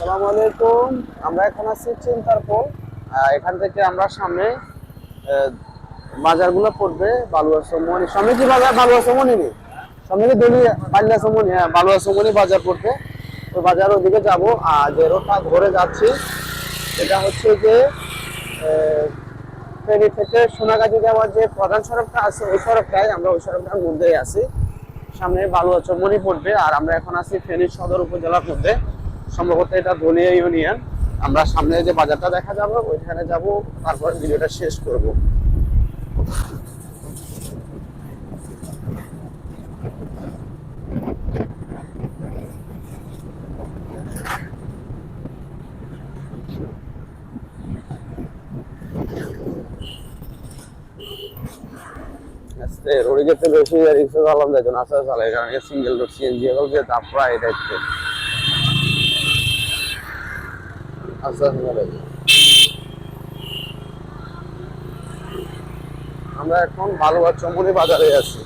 আসসালামু আলাইকুম। আমরা এখন আছি চিন্তারপুর আহ, এখান থেকে আমরা সামনে বাজারগুলো পড়বে বালুয়া সমনি সামনে কি বাজার বালুয়া সমনি নেই? সামনে কি দলি বাল্যা সমনি হ্যাঁ বালুয়া সমনি বাজার পড়বে। ওই বাজার ওদিকে যাব। আর যে রোডটা ধরে যাচ্ছি এটা হচ্ছে যে ফেরি থেকে সোনাগাছি যাওয়ার যে প্রধান সড়কটা আছে ওই সড়কটাই আমরা ওই সড়কটার মধ্যেই আছি। সামনে বালুয়া চৌমনি পড়বে। আর আমরা এখন আছি ফেনী সদর উপজেলার মধ্যে। সম্ভবত এটা ধনিয়া ইউনিয়ন। আমরা সামনে যে বাজারটা দেখা যাবে, ওইখানে যাব, তারপর ভিডিওটা শেষ করব। রোডে যেতে বেশি রিক্সা চালান যায় না আস্তে চালায় কারণ সিঙ্গেল রোড সিএনজি এগুলো যে এটা একটু আস্তে আস্তে চালায়। আমরা এখন ভালোবাসা চমুনি বাজারে আছি।